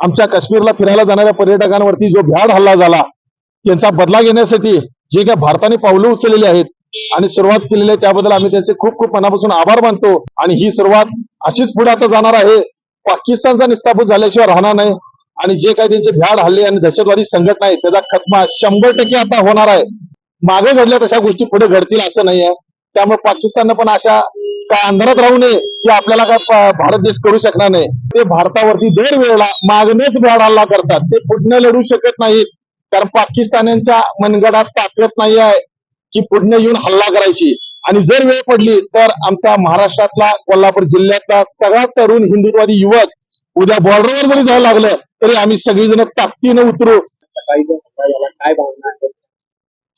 आमच्या काश्मीरला फिरायला जाणाऱ्या पर्यटकांवरती जो भ्याड हल्ला झाला यांचा बदला घेण्यासाठी जे काही भारताने पावलं उचललेली आहेत आणि सुरुवात केलेली आहे त्याबद्दल आम्ही त्यांचे खूप खूप मनापासून आभार मानतो. आणि ही सुरुवात अशीच पुढे आता जाणार आहे. पाकिस्तानचा निस्तापूत झाल्याशिवाय राहणार नाही. आणि जे काही त्यांचे भ्याड हल्ले आणि दहशतवादी संघटना आहेत त्याचा खतमा शंभर टक्के आता होणार आहे. मागे घडल्या तशा गोष्टी पुढे घडतील असं नाही आहे. त्यामुळे पाकिस्ताननं पण अशा काय अंधारात राहू नये की आपल्याला काय भारत देश करू शकणार नाही. ते भारतावरती दरवेळेला मागणेच भ्याड हल्ला करतात. ते पुढनं लढू शकत नाहीत. कारण पाकिस्तान्यांच्या मनगडात ताकद नाही आहे की पुढनं येऊन हल्ला करायची. आणि जर वेळ पडली तर आमचा महाराष्ट्रातला कोल्हापूर जिल्ह्यातला सगळा तरुण हिंदुत्ववादी युवक उद्या बॉर्डरवर जरी जायला लागलं तरी आम्ही सगळीजण ताकदीनं उतरू. काय भावना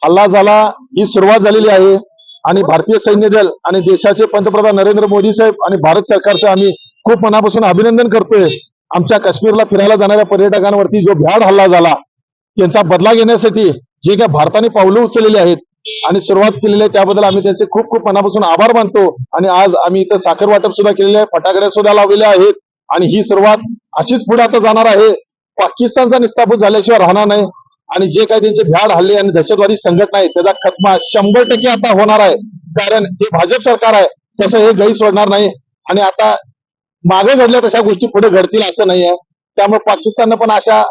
हल्ला झाला ही सुरुवात झालेली आहे. आणि भारतीय सैन्य दल आणि देशाचे पंतप्रधान नरेंद्र मोदी साहेब आणि भारत सरकारचं आम्ही खूप मनापासून अभिनंदन करतोय. आमच्या काश्मीरला फिरायला जाणाऱ्या पर्यटकांवरती जो भ्याड हल्ला झाला त्यांचा बदला घेण्यासाठी जे काही भारताने पावलं उचललेली आहेत आणि सुरुवात केलेली आहे त्याबद्दल आम्ही त्यांचे खूप खूप मनापासून आभार मानतो आणि आज आम्ही इथं साखर वाटप सुद्धा केलेले आहे फटाकड्या सुद्धा लावलेल्या आहेत आणि ही सुरुवात अशीच पुढे आता जाणार आहे. पाकिस्तानचा निस्तापूत झाल्याशिवाय राहणार नाही. आणि जे काही त्यांचे भ्याड हल्ले आणि दहशतवादी संघटना आहे त्याचा खतमा शंभर टक्के आता होणार आहे. कारण हे भाजप सरकार आहे तसं हे गै सोडणार नाही. आणि आता मागे घडल्या तशा गोष्टी पुढे घडतील असं नाही आहे. त्यामुळे पाकिस्ताननं पण अशा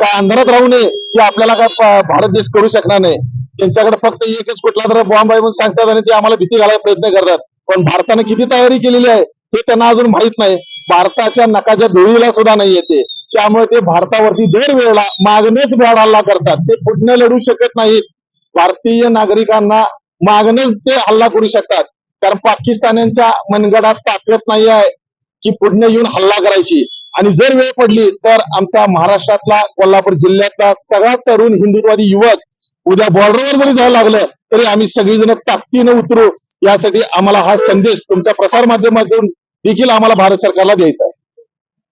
काय अंधारात राहू नये की आपल्याला काय भारत देश करू शकणार नाही. त्यांच्याकडे फक्त एकच कुठला तर बॉम्ब आहे म्हणून सांगतात आणि ते आम्हाला भीती घालायला प्रयत्न करतात. पण भारतानं किती तयारी केलेली आहे हे त्यांना अजून माहीत नाही. भारताच्या नकाच्या धुळीला सुद्धा नाही येते. त्यामुळे ते भारतावरती दरवेळेला मागणेच हल्ला करतात. ते पुढनं लढू शकत नाहीत. भारतीय नागरिकांना मागणेच ते हल्ला करू शकतात. कारण पाकिस्तान्यांच्या मनगडात ताकद नाही आहे की पुढने येऊन हल्ला करायची. आणि जर वेळ पडली तर आमचा महाराष्ट्रातला कोल्हापूर जिल्ह्यातला सगळा तरुण हिंदुत्वादी युवक उद्या बॉर्डरवर जरी जायला लागलं तरी आम्ही सगळीजण ताकदीनं उतरू. यासाठी आम्हाला हा संदेश तुमच्या प्रसार माध्यमातून देखील आम्हाला भारत सरकारला द्यायचा आहे.